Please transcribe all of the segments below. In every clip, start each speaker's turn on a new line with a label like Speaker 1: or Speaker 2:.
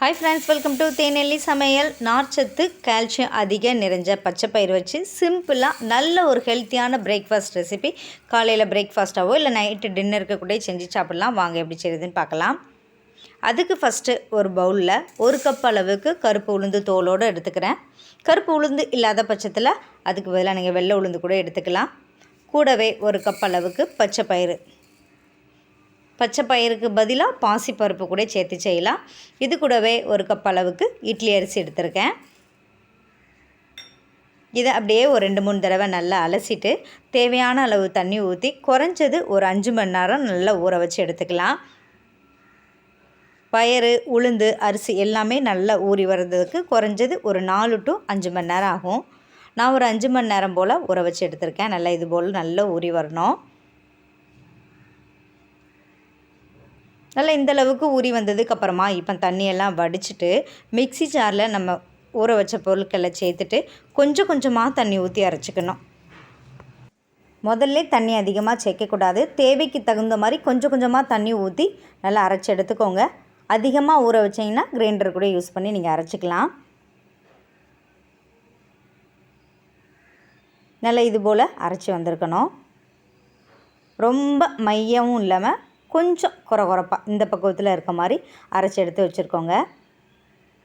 Speaker 1: Hi friends welcome to Thenelli சமையல். நார்ச்சத்து calcium அதிக நிறைஞ்ச பச்சை பயிர் வச்சு சிம்பிளாக நல்ல ஒரு ஹெல்த்தியான பிரேக்ஃபாஸ்ட் ரெசிபி காலையில் பிரேக்ஃபாஸ்ட்டாகவோ இல்லை நைட்டு டின்னருக்கு கூட செஞ்சு சாப்பிட்லாம். வாங்க எப்படி செய்யுதுன்னு பார்க்கலாம். அதுக்கு ஃபஸ்ட்டு ஒரு பவுலில் ஒரு கப் அளவுக்கு கருப்பு உளுந்து தோலோடு எடுத்துக்கிறேன். கருப்பு உளுந்து இல்லாத பட்சத்தில் அதுக்கு பதிலாக நீங்கள் வெள்ளை உளுந்து கூட எடுத்துக்கலாம். கூடவே ஒரு கப் அளவுக்கு பச்சை பயிறு பச்சை பயிருக்கு பதிலாக பாசிப்பருப்பு கூட சேர்த்து செய்யலாம். இது கூடவே ஒரு கப் அளவுக்கு இட்லி அரிசி எடுத்திருக்கேன். இதை அப்படியே ஒரு ரெண்டு மூணு தடவை நல்லா அலசிட்டு தேவையான அளவு தண்ணி ஊற்றி குறைஞ்சது ஒரு அஞ்சு மணி நேரம் நல்லா ஊற வச்சு எடுத்துக்கலாம். பயறு உளுந்து அரிசி எல்லாமே நல்லா ஊறி வர்றதுக்கு குறைஞ்சது ஒரு நாலு டு அஞ்சு மணி நேரம் ஆகும். நான் ஒரு அஞ்சு மணி நேரம் போல் ஊற வச்சு எடுத்திருக்கேன். நல்லா இது போல் நல்லா ஊறி வரணும். நல்லா இந்தளவுக்கு ஊறி வந்ததுக்கப்புறமா இப்போ தண்ணியெல்லாம் வடிச்சிட்டு மிக்சி ஜாரில் நம்ம ஊற வச்ச பொருட்களை சேர்த்துட்டு கொஞ்சம் கொஞ்சமாக தண்ணி ஊற்றி அரைச்சிக்கணும். முதல்ல தண்ணி அதிகமாக சேர்க்கக்கூடாது. தேவைக்கு தகுந்த மாதிரி கொஞ்சம் கொஞ்சமாக தண்ணி ஊற்றி நல்லா அரைச்சி எடுத்துக்கோங்க. அதிகமாக ஊற வச்சிங்கன்னா கிரைண்டர் கூட யூஸ் பண்ணி நீங்கள் அரைச்சிக்கலாம். நல்லா இது போல் அரைச்சி வந்திருக்கணும். ரொம்ப மையமும் இல்லாமல் கொஞ்சம் குறை குறைப்பாக இந்த பக்குவத்தில் இருக்க மாதிரி அரைச்சி எடுத்து வச்சுருக்கோங்க.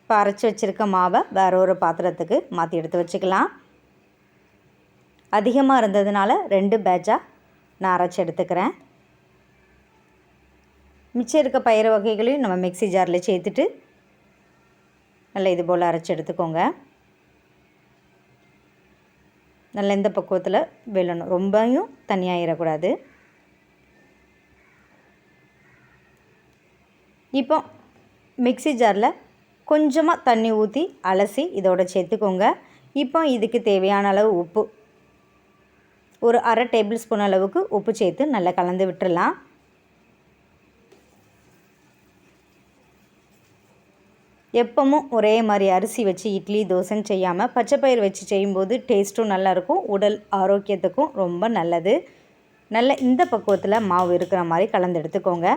Speaker 1: இப்போ அரைச்சி வச்சுருக்க மாவை வேறு ஒரு பாத்திரத்துக்கு மாற்றி எடுத்து வச்சுக்கலாம். அதிகமாக இருந்ததுனால ரெண்டு பேட்சாக நான் அரைச்சி எடுத்துக்கிறேன். மிச்சம் இருக்க பயிறு வகைகளையும் நம்ம மிக்சி ஜாரில் சேர்த்துட்டு நல்லா இது போல் அரைச்சி எடுத்துக்கோங்க. நல்லா இந்த பக்குவத்தில் வெல்லணும். ரொம்பவும் தனியாகிடக்கூடாது இப்போ மிக்சி ஜாரில் கொஞ்சமாக தண்ணி ஊற்றி அலசி இதோட சேர்த்துக்கோங்க. இப்போ இதுக்கு தேவையான அளவு உப்பு. ஒரு அரை டேபிள் ஸ்பூன் அளவுக்கு உப்பு சேர்த்து நல்லா கலந்து விட்டுடலாம். எப்பவும் ஒரே மாதிரி அரிசி வச்சு இட்லி தோசைன்னு செய்யாமல் பச்சைப்பயிர் வச்சு செய்யும்போது டேஸ்ட்டும் நல்லாயிருக்கும். உடல் ஆரோக்கியத்துக்கும் ரொம்ப நல்லது. நல்ல இந்த பக்குவத்தில் மாவு இருக்கிற மாதிரி கலந்து எடுத்துக்கோங்க.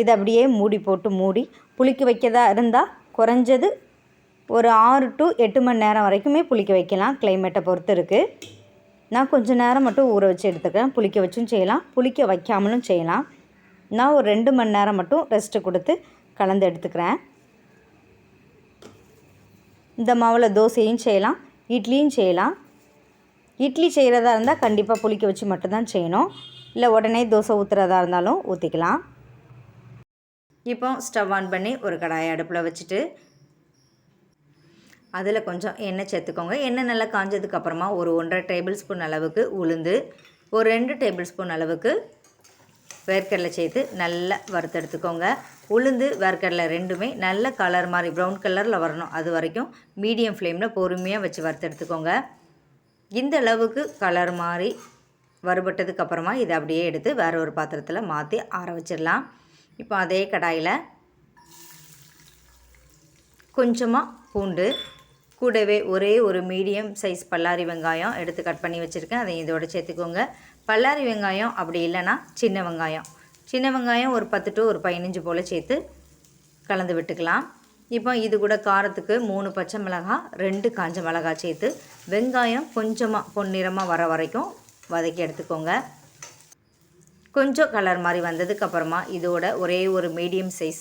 Speaker 1: இதை அப்படியே மூடி போட்டு மூடி புளிக்க வைக்கதா இருந்தால் குறைஞ்சது ஒரு ஆறு டு எட்டு மணி நேரம் வரைக்குமே புளிக்க வைக்கலாம். கிளைமேட்டை பொறுத்து இருக்குது நான் கொஞ்சம் நேரம் மட்டும் ஊற வச்சு எடுத்துக்கிறேன். புளிக்க வச்சும் செய்யலாம். புளிக்க வைக்காமலும் செய்யலாம். நான் ஒரு ரெண்டு மணி நேரம் மட்டும் ரெஸ்ட்டு கொடுத்து கலந்து எடுத்துக்கிறேன். இந்த மாவில் தோசையும் செய்யலாம். இட்லியும் செய்யலாம். இட்லி செய்கிறதா இருந்தால் கண்டிப்பாக புளிக்க வச்சு மட்டும்தான் செய்யணும். இல்லை உடனே தோசை ஊற்றுறதா இருந்தாலும் ஊற்றிக்கலாம் இப்போ ஸ்டவ் ஆன் பண்ணி ஒரு கடாயை அடுப்பில் வச்சுட்டு அதில் கொஞ்சம் எண்ணெய் சேர்த்துக்கோங்க. எண்ணெய் நல்லா காஞ்சதுக்கப்புறமா ஒரு ஒன்றரை டேபிள் ஸ்பூன் அளவுக்கு உளுந்து ஒரு ரெண்டு டேபிள் ஸ்பூன் அளவுக்கு வேர்க்கடலை சேர்த்து நல்லா வறுத்தெடுத்துக்கோங்க. உளுந்து வேர்க்கடலை ரெண்டுமே நல்ல கலர் மாதிரி ப்ரௌன் கலரில் வரணும். அது வரைக்கும் மீடியம் ஃப்ளேமில் பொறுமையாக வச்சு வறுத்தெடுத்துக்கோங்க. இந்த அளவுக்கு கலர் மாதிரி வறுபட்டதுக்கப்புறமா இதை அப்படியே எடுத்து வேறு ஒரு பாத்திரத்தில் மாற்றி ஆற வச்சிடலாம். இப்போ அதே கடாயில் கொஞ்சமாக பூண்டு கூடவே ஒரே ஒரு மீடியம் சைஸ் பல்லாரி வெங்காயம் எடுத்து கட் பண்ணி வச்சுருக்கேன். அதை இதோட சேர்த்துக்கோங்க. பல்லாரி வெங்காயம் அப்படி இல்லைன்னா சின்ன வெங்காயம். சின்ன வெங்காயம் ஒரு பத்து டு ஒரு பதினஞ்சு போல் சேர்த்து கலந்து விட்டுக்கலாம். இப்போ இது கூட காரத்துக்கு மூணு பச்சை மிளகாய் ரெண்டு காஞ்ச மிளகாய் சேர்த்து வெங்காயம் கொஞ்சமாக பொன்னிறமாக வர வரைக்கும் வதக்கி எடுத்துக்கோங்க. கொஞ்சம் கலர் மாதிரி வந்ததுக்கப்புறமா இதோட ஒரே ஒரு மீடியம் சைஸ்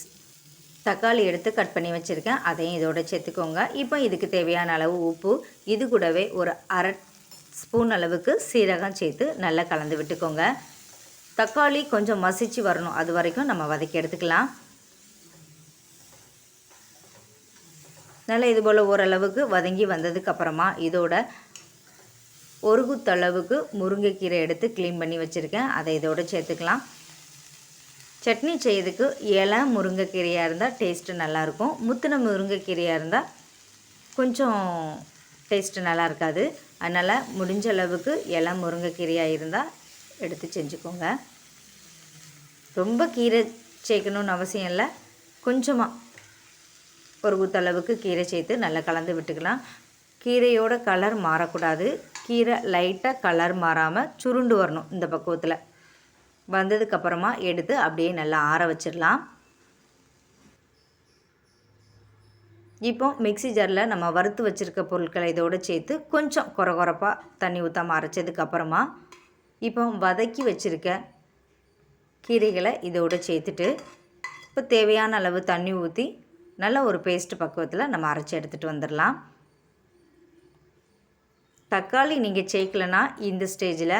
Speaker 1: தக்காளி எடுத்து கட் பண்ணி வச்சுருக்கேன். அதையும் இதோட சேர்த்துக்கோங்க. இப்போ இதுக்கு தேவையான அளவு உப்பு இது கூடவே ஒரு அரை ஸ்பூன் அளவுக்கு சீரகம் சேர்த்து நல்லா கலந்து விட்டுக்கோங்க. தக்காளி கொஞ்சம் மசிச்சு வரணும். அது வரைக்கும் நம்ம வதக்கி எடுத்துக்கலாம். நல்லா இது போல் ஓரளவுக்கு வதங்கி வந்ததுக்கப்புறமா இதோட ஒரு குத்தளவுக்கு முருங்கைக்கீரை எடுத்து க்ளீன் பண்ணி வச்சுருக்கேன். அதை இதோடு சேர்த்துக்கலாம். சட்னி செய்யறதுக்கு இலை முருங்கைக்கீரையாக இருந்தால் டேஸ்ட்டு நல்லாயிருக்கும். முத்தின முருங்கைக்கீரையாக இருந்தால் கொஞ்சம் டேஸ்ட்டு நல்லா இருக்காது. அதனால் முடிஞ்ச அளவுக்கு இலை முருங்கைக்கீரையாக இருந்தால் எடுத்து செஞ்சுக்கோங்க. ரொம்ப கீரை சேர்க்கணுன்னு அவசியம் இல்லை. கொஞ்சமாக ஒரு குத்தளவுக்கு கீரை சேர்த்து நல்லா கலந்து விட்டுக்கலாம். கீரையோட கலர் மாறக்கூடாது. கீரை லைட்டாக கலர் மாறாமல் சுருண்டு வரணும் இந்த பக்குவத்தில். வந்ததுக்கப்புறமா எடுத்து அப்படியே நல்லா ஆற வச்சிடலாம். இப்போ மிக்சி ஜாரில் நம்ம வறுத்து வச்சுருக்க பொருட்களை இதோடு சேர்த்து கொஞ்சம் குறகுறப்பாக தண்ணி ஊற்றாம அரைச்சதுக்கப்புறமா இப்போ வதக்கி வச்சுருக்க கீரைகளை இதோடு சேர்த்துட்டு இப்போ தேவையான அளவு தண்ணி ஊற்றி நல்ல ஒரு பேஸ்ட் பக்குவத்தில் நம்ம அரைச்சி எடுத்துகிட்டு வந்துடலாம். தக்காளி நீங்கள் சேர்க்கலன்னா இந்த ஸ்டேஜில்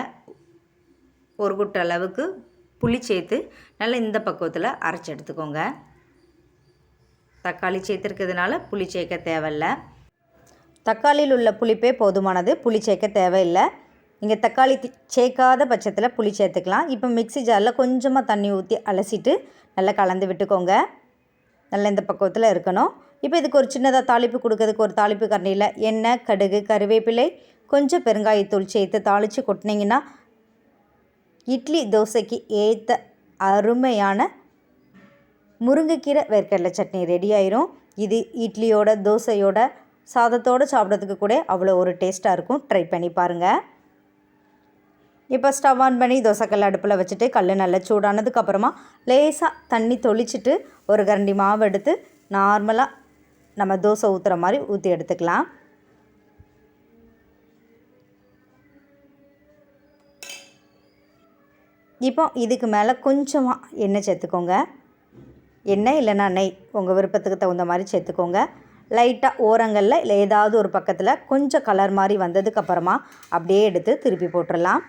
Speaker 1: ஒரு குட்ட அளவுக்கு புளி சேர்த்து நல்லா இந்த பக்குவத்தில் அரைச்சி எடுத்துக்கோங்க. தக்காளி சேர்த்துருக்கிறதுனால புளி சேர்க்க தேவையில்ல.
Speaker 2: தக்காளியில் உள்ள புளிப்பே போதுமானது. புளி சேர்க்க தேவையில்லை. நீங்கள் தக்காளி சேர்க்காத பட்சத்தில் புளி சேர்த்துக்கலாம். இப்போ மிக்ஸி ஜாரில் கொஞ்சமாக தண்ணி ஊற்றி அலசிட்டு நல்லா கலந்து விட்டுக்கோங்க. நல்லா இந்த பக்குவத்தில் இருக்கணும். இப்போ இதுக்கு ஒரு சின்னதாக தாளிப்பு கொடுக்கறதுக்கு ஒரு தாளிப்பு கரண்டியில் எண்ணெய் கடுகு கருவேப்பிலை கொஞ்சம் பெருங்காயத்தூள் சேர்த்து தாளித்து கொட்டினீங்கன்னா இட்லி தோசைக்கு ஏற்ற அருமையான முருங்கைக்கீரை வேர்க்கடலை சட்னி ரெடி ஆயிரும். இது இட்லியோட தோசையோட சாதத்தோடு சாப்பிட்றதுக்கு கூட அவ்வளோ ஒரு டேஸ்ட்டாக இருக்கும். ட்ரை பண்ணி பாருங்கள் இப்போ ஸ்டவ் ஆன் பண்ணி தோசைக்கல் அடுப்பில் வச்சுட்டு கல் நல்லா சூடானதுக்கப்புறமா லேசாக தண்ணி தொளிச்சிட்டு ஒரு கரண்டி மாவு எடுத்து நார்மலாக நம்ம தோசை ஊற்றுற மாதிரி ஊற்றி எடுத்துக்கலாம். இப்போ இதுக்கு மேலே கொஞ்சமாக எண்ணெய் சேர்த்துக்கோங்க. எண்ணெய் இல்லைன்னா நெய். உங்கள் விருப்பத்துக்கு தகுந்த மாதிரி சேர்த்துக்கோங்க. லைட்டாக ஓரங்களில் இல்லை ஏதாவது ஒரு பக்கத்தில் கொஞ்சம் கலர் மாதிரி வந்ததுக்கப்புறமா அப்படியே எடுத்து திருப்பி போட்டுடலாம்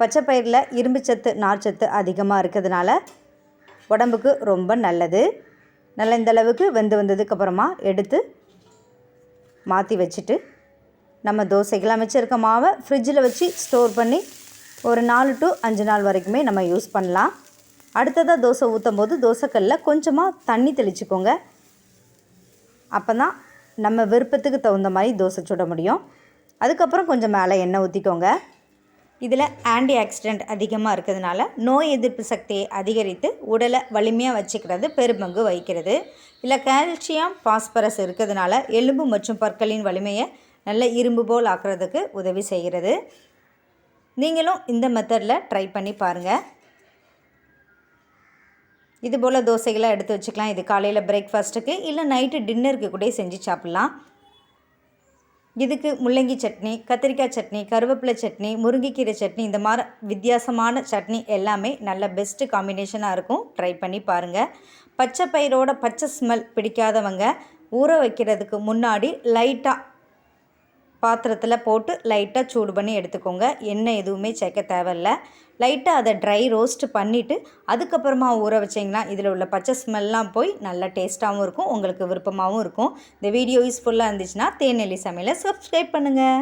Speaker 2: பச்சை பயிரில் இரும்புச்சத்து நார்ச்சத்து அதிகமாக இருக்கிறதுனால உடம்புக்கு ரொம்ப நல்லது. நல்ல இந்த அளவுக்கு வெந்து வந்ததுக்கப்புறமா எடுத்து மாற்றி வச்சுட்டு நம்ம தோசைகள் அமைச்சிருக்க மாவை ஃப்ரிட்ஜில் வச்சு ஸ்டோர் பண்ணி ஒரு நாலு டு அஞ்சு நாள் வரைக்குமே நம்ம யூஸ் பண்ணலாம். அடுத்ததாக தோசை ஊற்றும் போது தோசைக்கல்லில் கொஞ்சமாக தண்ணி தெளிச்சுக்கோங்க. அப்போ தான் நம்ம விருப்பத்துக்கு தகுந்த மாதிரி தோசை சுட முடியும். அதுக்கப்புறம் கொஞ்சம் மேலே எண்ணெய் ஊற்றிக்கோங்க இதில் ஆன்டி ஆக்சிடென்ட் அதிகமாக இருக்கிறதுனால நோய் எதிர்ப்பு சக்தியை அதிகரித்து உடலை வலிமையாக வச்சுக்கிறது பெரும்பங்கு வகிக்கிறது. இதில் கால்சியம் பாஸ்பரஸ் இருக்கிறதுனால எலும்பு மற்றும் பற்களின் வலிமையை நல்ல இரும்பு போல் ஆக்குறதுக்கு உதவி செய்கிறது. நீங்களும் இந்த மெத்தடில் ட்ரை பண்ணி பாருங்கள் இது போல் தோசைகளை எடுத்து வச்சுக்கலாம். இது காலையில் பிரேக்ஃபாஸ்ட்டுக்கு இல்லை நைட்டு டின்னருக்கு கூட செஞ்சு சாப்பிட்லாம். இதுக்கு முள்ளங்கி சட்னி கத்திரிக்காய் சட்னி கருவேப்பிலை சட்னி முருங்கைக்கீரை சட்னி இந்த மாதிரி வித்தியாசமான சட்னி எல்லாமே நல்ல பெஸ்ட்டு காம்பினேஷனாக இருக்கும். ட்ரை பண்ணி பாருங்கள் பச்சை பயிரோட பச்சை ஸ்மெல் பிடிக்காதவங்க ஊற வைக்கிறதுக்கு முன்னாடி லைட்டாக பாத்திரத்தில் போட்டு லைட்டாக சூடு பண்ணி எடுத்துக்கோங்க. எண்ணெய் எதுவுமே சேர்க்க தேவையில்ல. லைட்டாக அதை ட்ரை ரோஸ்ட் பண்ணிவிட்டு அதுக்கப்புறமா ஊற வச்சிங்கன்னா இதில் உள்ள பச்சை ஸ்மெல்லாம் போய் நல்லா டேஸ்ட்டாகவும் இருக்கும் உங்களுக்கு விருப்பமாகவும் இருக்கும். இந்த வீடியோ யூஸ்ஃபுல்லாக இருந்துச்சுன்னா தேநெல்லி சமையலை சப்ஸ்கிரைப் பண்ணுங்கள்